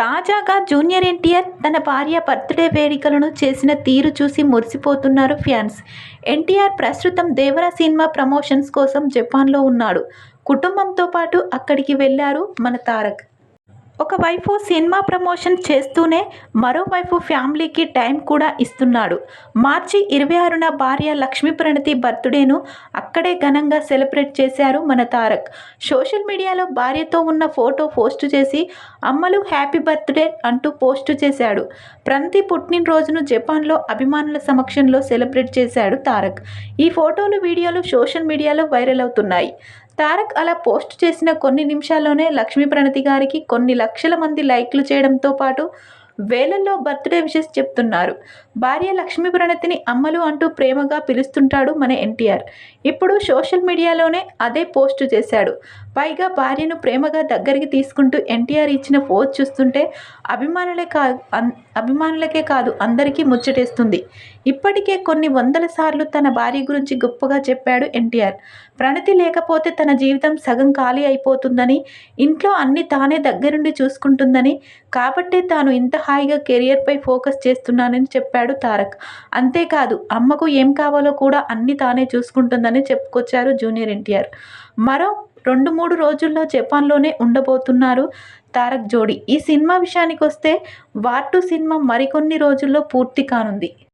తాజాగా జూనియర్ ఎన్టీఆర్ తన భార్య బర్త్డే వేడుకలను చేసిన తీరు చూసి మురిసిపోతున్నారు ఫ్యాన్స్. ఎన్టీఆర్ ప్రస్తుతం దేవర సినిమా ప్రమోషన్స్ కోసం జపాన్లో ఉన్నాడు. కుటుంబంతో పాటు అక్కడికి వెళ్ళారు మన తారక్. ఒకవైపు సినిమా ప్రమోషన్ చేస్తూనే మరోవైపు ఫ్యామిలీకి టైం కూడా ఇస్తున్నాడు. మార్చి ఇరవై ఆరున భార్య లక్ష్మీ ప్రణతి బర్త్డేను అక్కడే ఘనంగా సెలబ్రేట్ చేశారు మన తారక్. సోషల్ మీడియాలో భార్యతో ఉన్న ఫోటో పోస్ట్ చేసి అమ్మలు హ్యాపీ బర్త్డే అంటూ పోస్టు చేశాడు. ప్రణతి పుట్టినరోజును జపాన్లో అభిమానుల సమక్షంలో సెలబ్రేట్ చేశాడు తారక్. ఈ ఫోటోలు వీడియోలు సోషల్ మీడియాలో వైరల్ అవుతున్నాయి. తారక్ అలా పోస్ట్ చేసిన కొన్ని నిమిషాల్లోనే లక్ష్మీ ప్రణతి గారికి కొన్ని లక్షల మంది లైక్లు చేయడంతో పాటు వేలల్లో బర్త్డే విషెస్ చెప్తున్నారు. భార్య లక్ష్మీ ప్రణతిని అమ్మలు అంటూ ప్రేమగా పిలుస్తుంటాడు మన ఎన్టీఆర్. ఇప్పుడు సోషల్ మీడియాలోనే అదే పోస్టు చేశాడు. పైగా భార్యను ప్రేమగా దగ్గరికి తీసుకుంటూ ఎన్టీఆర్ ఇచ్చిన పోస్ట్ చూస్తుంటే అభిమానులే కా అన్- అభిమానులకే కాదు అందరికీ ముచ్చటేస్తుంది. ఇప్పటికే కొన్ని వందల సార్లు తన భార్య గురించి గొప్పగా చెప్పాడు ఎన్టీఆర్. ప్రణతి లేకపోతే తన జీవితం సగం ఖాళీ అయిపోతుందని ఇంట్లో అన్ని తానే దగ్గరుండి చూసుకుంటుందని కాబట్టే తాను ఇంత హాయిగా కెరియర్పై ఫోకస్ చేస్తున్నానని చెప్పాడు తారక్. అంతేకాదు అమ్మకు ఏం కావాలో కూడా అన్ని తానే చూసుకుంటుందని చెప్పుకొచ్చారు జూనియర్ ఎన్టీఆర్. మరో రెండు మూడు రోజుల్లో జపాన్లోనే ఉండబోతున్నారు తారక్ జోడి. ఈ సినిమా విషయానికి వస్తే వార్ టూ సినిమా మరికొన్ని రోజుల్లో పూర్తి కానుంది.